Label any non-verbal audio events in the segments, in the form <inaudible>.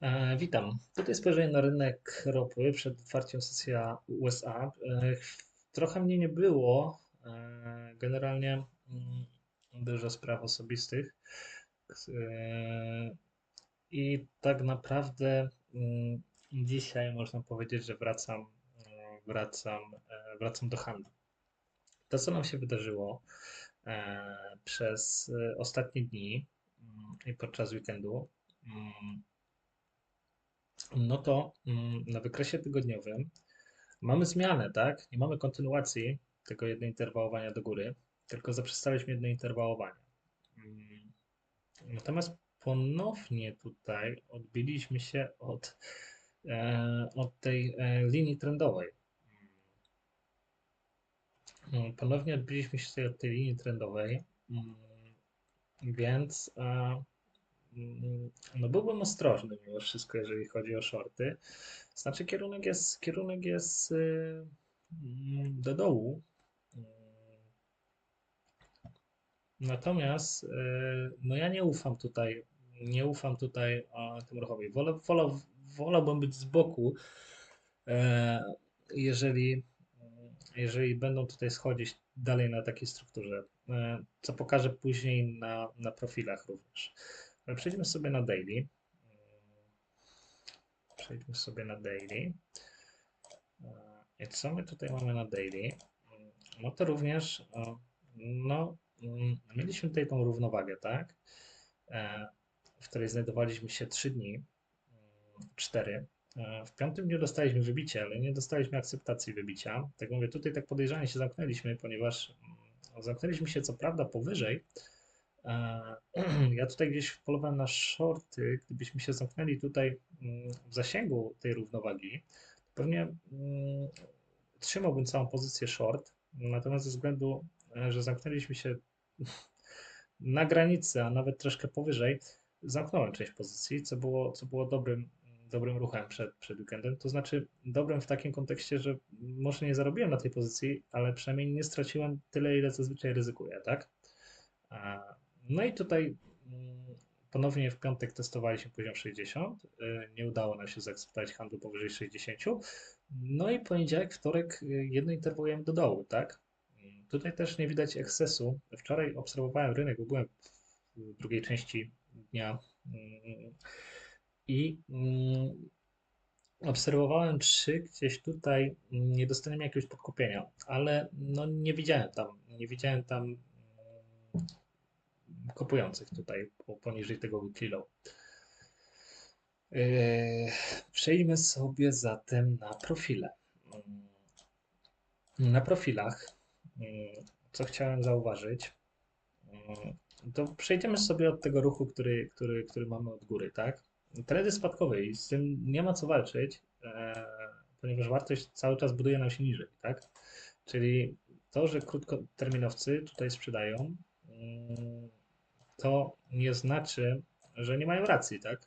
E, Witam. Tutaj spojrzenie na rynek ropy przed otwarciem sesji USA. E, Trochę mnie nie było. E, Generalnie mm, dużo spraw osobistych. I tak naprawdę mm, dzisiaj można powiedzieć, że wracam, wracam, wracam do handlu. To, co nam się wydarzyło przez ostatnie dni mm, i podczas weekendu, no to mm, na wykresie tygodniowym mamy zmianę, tak? Nie mamy kontynuacji tego jednointerwałowania do góry, tylko zaprzestaliśmy jednointerwałowania. Mm, Natomiast ponownie tutaj odbiliśmy się od, e, od tej e, linii trendowej. Mm, Ponownie odbiliśmy się od tej linii trendowej, więc e, No byłbym ostrożny mimo wszystko, jeżeli chodzi o shorty. Znaczy kierunek jest, kierunek jest y, mm, do dołu. Mm, Natomiast y, no ja nie ufam tutaj, nie ufam tutaj tym ruchowi. Wolę, wolę, wolałbym być z boku, e, jeżeli, jeżeli będą tutaj schodzić dalej na takiej strukturze, e, co pokażę później na, na profilach również. Ale przejdźmy sobie na daily. Przejdźmy sobie na daily. E, I co my tutaj mamy na daily? No to również, e, no, mm, mieliśmy tutaj tą równowagę, tak? E, W której znajdowaliśmy się 3 dni, 4. W piątym dniu dostaliśmy wybicie, ale nie dostaliśmy akceptacji wybicia. Tak mówię, tutaj tak podejrzanie się zamknęliśmy, ponieważ mm, zamknęliśmy się co prawda powyżej, Ja tutaj gdzieś polowałem na shorty. Gdybyśmy się zamknęli tutaj mm, w zasięgu tej równowagi, pewnie mm, trzymałbym całą pozycję short. Natomiast ze względu, e, że zamknęliśmy się <laughs> na granicy, a nawet troszkę powyżej, zamknąłem część pozycji, co było, co było dobrym, dobrym ruchem przed, przed weekendem. To znaczy dobrym w takim kontekście, że może nie zarobiłem na tej pozycji, ale przynajmniej nie straciłem tyle, ile zazwyczaj ryzykuję, tak? E, no i tutaj mm, ponownie w piątek testowaliśmy poziom 60. y, Nie udało nam się zaakceptować handlu powyżej 60. No i poniedziałek, wtorek y, jedno interwujemy do dołu, tak? Mm, Tutaj też nie widać ekscesu. Wczoraj obserwowałem rynek, byłem w drugiej części dnia mm, i obserwowałem, czy gdzieś tutaj nie dostaniemy jakiegoś podkupienia, ale no nie widziałem tam, nie widziałem tam mm, kupujących tutaj poniżej tego weekly low. Yy, Przejdźmy sobie zatem na profile. Yy, Na profilach, yy, co chciałem zauważyć, yy, to przejdziemy sobie od tego ruchu, który, który, który mamy od góry, tak? Trendy spadkowe i z tym nie ma co walczyć, yy, ponieważ wartość cały czas buduje nam się niżej, tak? Czyli to, że krótkoterminowcy tutaj sprzedają, to nie znaczy, że nie mają racji, tak?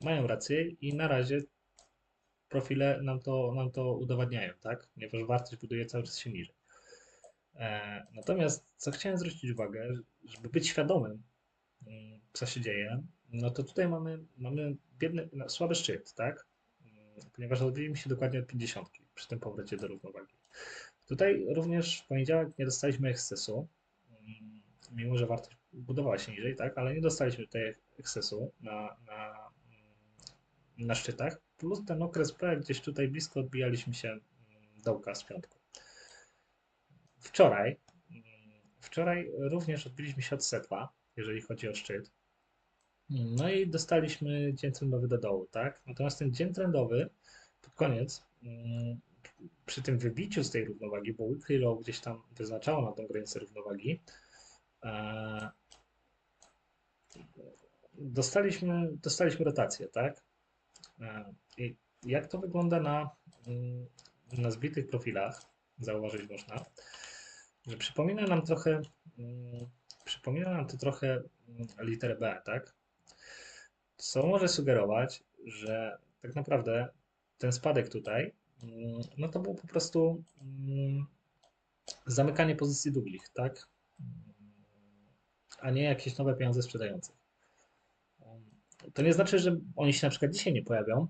Mają rację i na razie profile nam to, nam to udowadniają, tak? Ponieważ wartość buduje cały czas się niżej. E, natomiast co chciałem zwrócić uwagę, żeby być świadomym, mm, co się dzieje, no to tutaj mamy, mamy biedny, no, słaby szczyt, tak? Mm, Ponieważ odbiliśmy się dokładnie od 50 przy tym powrocie do równowagi. Tutaj również w poniedziałek nie dostaliśmy ekscesu, mimo że wartość budowała się niżej, tak, ale nie dostaliśmy tutaj ekscesu na, na, mm, na szczytach, plus ten okres P gdzieś tutaj blisko odbijaliśmy się mm, dołka z piątku. Wczoraj, mm, wczoraj również odbiliśmy się od setła, jeżeli chodzi o szczyt. No i dostaliśmy dzień trendowy do dołu, tak? Natomiast ten dzień trendowy pod koniec, przy tym wybiciu z tej równowagi, bo weekly low gdzieś tam wyznaczało na tą granicę równowagi, dostaliśmy, dostaliśmy rotację, tak? E, I jak to wygląda na, mm, na zbitych profilach, zauważyć można, że przypomina nam trochę, mm, przypomina nam to trochę mm, literę B, tak? Co może sugerować, że tak naprawdę ten spadek tutaj, no to był po prostu zamykanie pozycji długich, tak? A nie jakieś nowe pieniądze sprzedających. To nie znaczy, że oni się na przykład dzisiaj nie pojawią,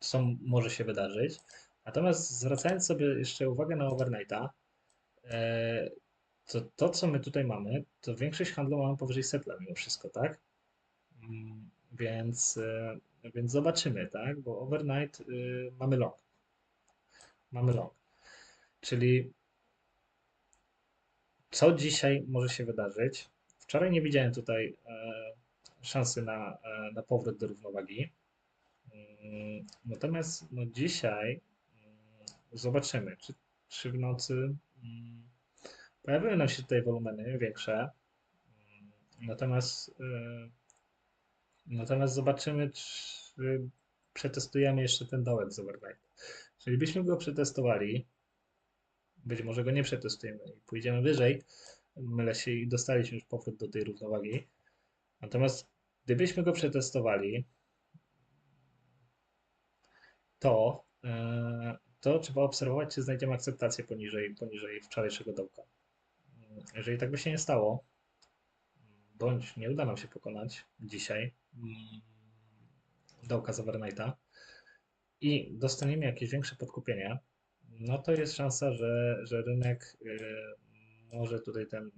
co może się wydarzyć. Natomiast zwracając sobie jeszcze uwagę na overnighta, e, to to, co my tutaj mamy, to większość handlu mamy powyżej setla mimo wszystko, tak? Mm, Więc, e, więc zobaczymy, tak? Bo overnight y, mamy long. Mamy long. Czyli co dzisiaj może się wydarzyć? Wczoraj nie widziałem tutaj e, szansy na, e, na powrót do równowagi. Mm, Natomiast no dzisiaj mm, zobaczymy, czy, czy w nocy mm, pojawiły nam się tutaj wolumeny większe. Natomiast, e, natomiast zobaczymy, czy przetestujemy jeszcze ten dołek z overnight. Jeżeli byśmy go przetestowali, być może go nie przetestujemy i pójdziemy wyżej, mylę się i dostaliśmy już powrót do tej równowagi. Natomiast gdybyśmy go przetestowali, to, e, to trzeba obserwować, czy znajdziemy akceptację poniżej, poniżej wczorajszego dołka. Jeżeli tak by się nie stało, bądź nie uda nam się pokonać dzisiaj mm, dołka z i dostaniemy jakieś większe podkupienie, no to jest szansa, że, że rynek y, może tutaj ten,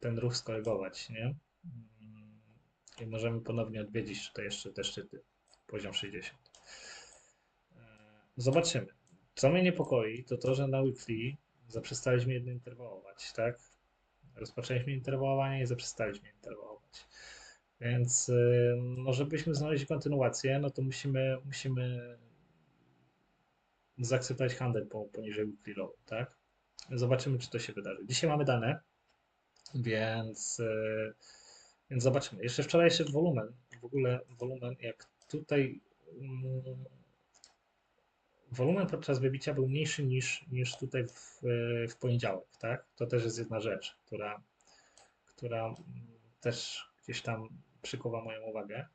ten ruch skorygować, nie? I możemy ponownie odwiedzić tutaj jeszcze te szczyty, poziom 60. E, Zobaczymy. Co mnie niepokoi, to to, że na weekly zaprzestaliśmy jedno interwałować, tak? Rozpoczęliśmy interwałowanie i zaprzestaliśmy interwałować. Więc y, no, żebyśmy znaleźli kontynuację, no to musimy, musimy zaakceptować handel po, poniżej weekly low, tak? Zobaczymy, czy to się wydarzy. Dzisiaj mamy dane, więc, y, więc zobaczymy. Jeszcze wczorajszy wolumen, w ogóle wolumen, jak tutaj mm, wolumen podczas wybicia był mniejszy niż, niż tutaj w, w poniedziałek, tak? To też jest jedna rzecz, która, która mm, też gdzieś tam przykuwa moją uwagę.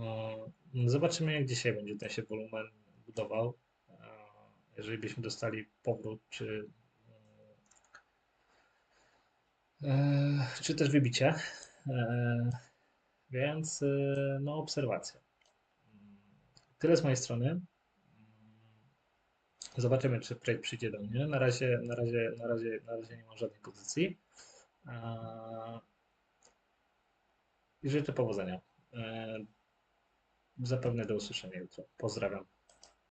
E, Zobaczymy, jak dzisiaj będzie ten się wolumen budował. E, Jeżeli byśmy dostali powrót, czy, czy też wybicie. E, Więc e, no, obserwacja. Tyle z mojej strony. Zobaczymy, czy trade przyjdzie do mnie. Na razie, na razie, na razie, na razie nie mam żadnej pozycji. E, I życzę powodzenia. E, Zapewne do usłyszenia jutro. Pozdrawiam.